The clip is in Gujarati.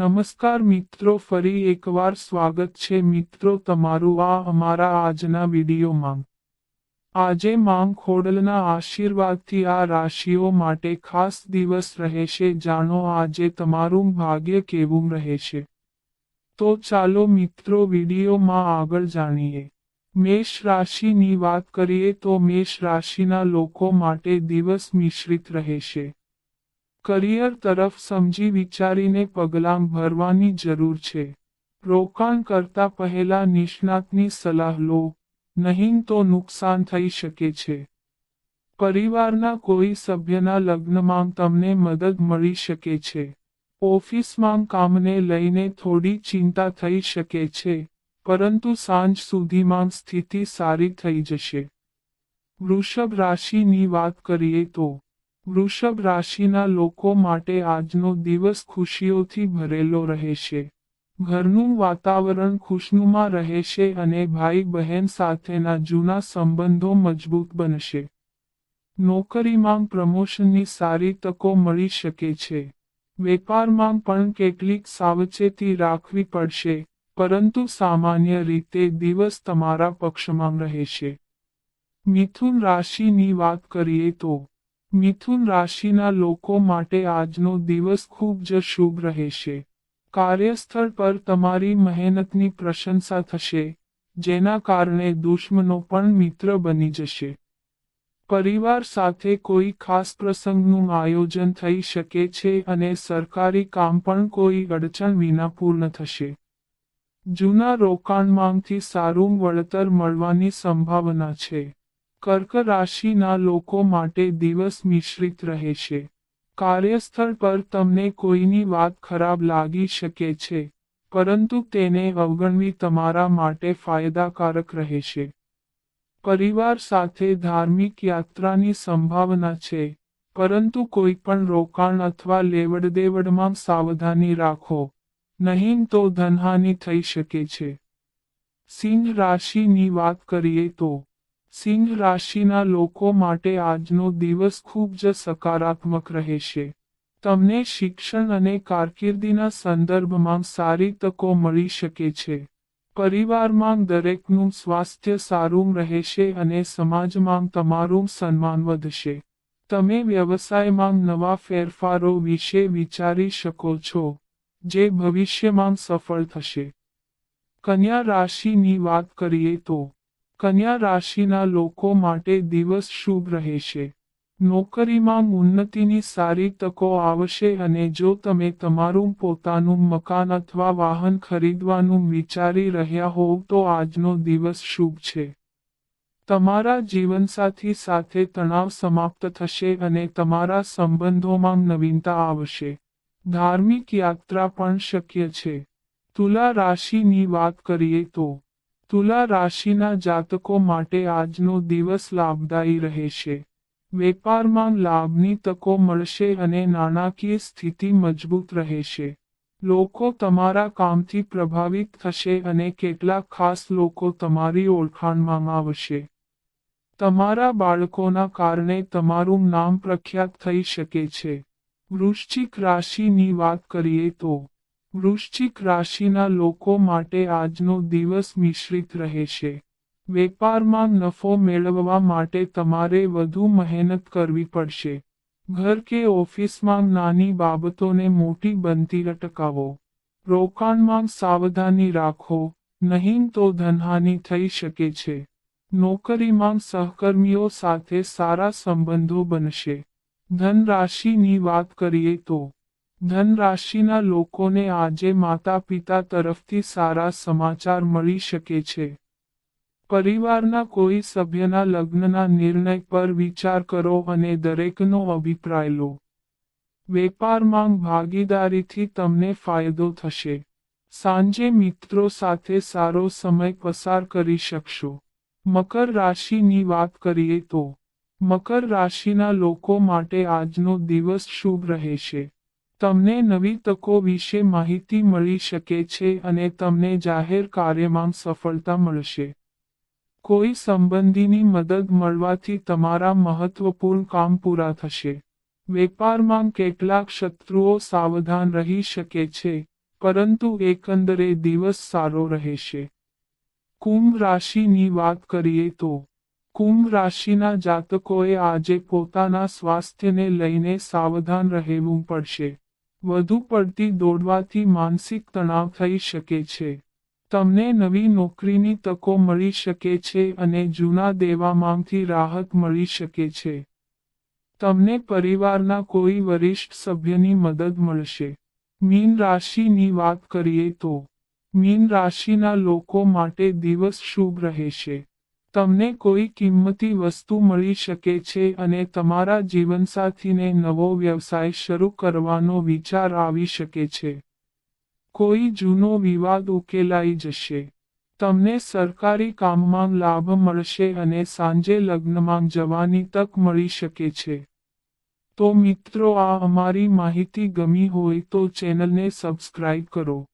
નમસ્કાર મિત્રો, ફરી એકવાર સ્વાગત છે મિત્રો તમારું આ અમારા આજના વિડીયોમાં. આજે માંગ ખોડલના આશીર્વાદથી આ રાશિઓ માટે ખાસ દિવસ રહેશે, જાણો આજે તમારું ભાગ્ય કેવું રહેશે. તો ચાલો મિત્રો વિડીયોમાં આગળ જાણીએ. મેષ રાશિની વાત કરીએ તો મેષ રાશિના લોકો માટે દિવસ મિશ્રિત રહેશે. કરિયર તરફ સમજી વિચારીને પગલાં ભરવાની જરૂર છે. રોકાણ કરતા પહેલા નિષ્ણાતની સલાહ લો, નહીં તો નુકસાન થઈ શકે છે. પરિવારના કોઈ સભ્યના લગ્નમાં તમને મદદ મળી શકે છે. ઓફિસમાં કામને લઈને થોડી ચિંતા થઈ શકે છે, પરંતુ સાંજ સુધીમાં સ્થિતિ સારી થઈ જશે. વૃષભ રાશિની વાત કરીએ તો વૃષભ રાશિના લોકો માટે આજનો દિવસ ખુશીઓથી ભરેલો રહેશે. ઘરનું વાતાવરણ ખુશનુમા રહેશે અને ભાઈ બહેન સાથેના જૂના સંબંધો મજબૂત બનશે. નોકરીમાં પ્રમોશનની સારી તકો મળી શકે છે. વેપારમાં પણ કેટલીક સાવચેતી રાખવી પડશે, પરંતુ સામાન્ય રીતે દિવસ તમારા પક્ષમાં રહેશે. મિથુન રાશિની વાત કરીએ તો મિથુન રાશિના લોકો માટે આજનો દિવસ ખૂબ જ શુભ રહેશે. કાર્યસ્થળ પર તમારી મહેનતની પ્રશંસા થશે, જેના કારણે દુશ્મનો પણ મિત્ર બની જશે. પરિવાર સાથે કોઈ ખાસ પ્રસંગનું આયોજન થઈ શકે છે અને સરકારી કામ પણ કોઈ અડચણ વિના પૂર્ણ થશે. જૂના રોકાણમાંથી સારું વળતર મળવાની સંભાવના છે. કર્ક રાશિના લોકો માટે દિવસ મિશ્રિત રહેશે કાર્યસ્થળ પર તમને કોઈની વાત ખરાબ લાગી શકે છે, પરંતુ તેને અવગણવી તમારા માટે ફાયદાકારક રહેશે પરિવાર સાથે ધાર્મિક યાત્રાની સંભાવના છે, પરંતુ કોઈ પણ રોકાણ અથવા લેવડદેવડમાં સાવધાની રાખો, નહીં તો ધનહાનિ થઈ શકે છે. સિંહ રાશિની વાત કરીએ તો સિંહ રાશિના લોકો માટે આજનો દિવસ ખૂબ જ સકારાત્મક રહેશે. તમને શિક્ષણ અને કારકિર્દીના સંદર્ભમાં સારી તકો મળી શકે છે. પરિવારમાં દરેકનું સ્વાસ્થ્ય સારું રહેશે અને સમાજમાં તમારું સન્માન વધશે. તમે વ્યવસાયમાં નવા ફેરફારો વિશે વિચારી શકો છો, જે ભવિષ્યમાં સફળ થશે. કન્યા રાશિની વાત કરીએ તો કન્યા રાશિના લોકો માટે દિવસ શુભ રહેશે. નોકરીમાં ઉન્નતિની સારી તકો આવશે અને જો તમે તમારું પોતાનું મકાન અથવા વાહન ખરીદવાનું વિચારી રહ્યા હોવ તો આજનો દિવસ શુભ છે. તમારા જીવનસાથી સાથે તણાવ સમાપ્ત થશે અને તમારા સંબંધોમાં નવીનતા આવશે. ધાર્મિક યાત્રા પણ શક્ય છે. તુલા રાશિની વાત કરીએ તો તુલા રાશિના જાતકો માટે આજનો દિવસ લાભદાયી રહેશે. વેપારમાં લાભની તકો મળશે અને નાણાકીય સ્થિતિ મજબૂત રહેશે. લોકો તમારા કામથી પ્રભાવિત થશે અને કેટલાક ખાસ લોકો તમારી ઓળખાણમાં આવશે. તમારા બાળકોના કારણે તમારું નામ પ્રખ્યાત થઈ શકે છે. વૃશ્ચિક રાશિની વાત કરીએ તો વૃશ્ચિક રાશિના લોકો માટે આજનો દિવસ મિશ્રિત રહેશે. વેપારમાં નફો મેળવવા માટે તમારે વધુ મહેનત કરવી પડશે. ઘર કે ઓફિસમાં નાની બાબતોને મોટી બનતી અટકાવો. રોકાણમાં સાવધાની રાખો, નહીં તો ધનહાનિ થઈ શકે છે. નોકરીમાં સહકર્મીઓ સાથે સારા સંબંધો બનશે. ધન રાશિની વાત કરીએ તો ધન રાશિના લોકોને આજે માતા પિતા તરફથી સારા સમાચાર મળી શકે છે. પરિવારના કોઈ સભ્યના લગ્નના નિર્ણય પર વિચાર કરો અને દરેકનો અભિપ્રાય લો. વેપારમાં ભાગીદારીથી તમને ફાયદો થશે. સાંજે મિત્રો સાથે સારો સમય પસાર કરી શકશો. મકર રાશિની વાત કરીએ તો, મકર રાશિના લોકો માટે આજનો દિવસ શુભ રહેશે. તમને નવી તકો વિશે માહિતી મળી શકે છે અને તમને જાહેર કાર્યમાં સફળતા મળશે. કોઈ સંબંધીની મદદ મળવાથી તમારા મહત્વપૂર્ણ કામ પૂરા થશે. વેપારમાં કેટલાક શત્રુઓ સાવધાન રહી શકે છે, પરંતુ એકંદરે દિવસ સારો રહેશે. કુંભ રાશિની વાત કરીએ તો, કુંભ રાશિના જાતકોએ આજે પોતાના સ્વાસ્થ્યને લઈને સાવધાન રહેવું પડશે. વધુ પડતી દોડવાથી માનસિક તણાવ થઈ શકે છે. તમને નવી નોકરીની તકો મળી શકે છે અને જૂના દેવામાંથી રાહત મળી શકે છે. તમને પરિવારના કોઈ વરિષ્ઠ સભ્યની મદદ મળશે. મીન રાશિની વાત કરીએ તો, મીન રાશિના લોકો માટે દિવસ શુભ રહેશે. તમને કોઈ કિંમતી વસ્તુ મળી શકે છે અને તમારા જીવનસાથીને નવો વ્યવસાય શરૂ કરવાનો વિચાર આવી શકે છે. કોઈ જૂનો વિવાદ ઉકેલાઈ જશે. તમને સરકારી કામમાં લાભ મળશે અને સાંજે લગ્નમાં જવાની તક મળી શકે છે. તો મિત્રો, આ અમારી માહિતી ગમી હોય તો ચેનલને સબસ્ક્રાઇબ કરો.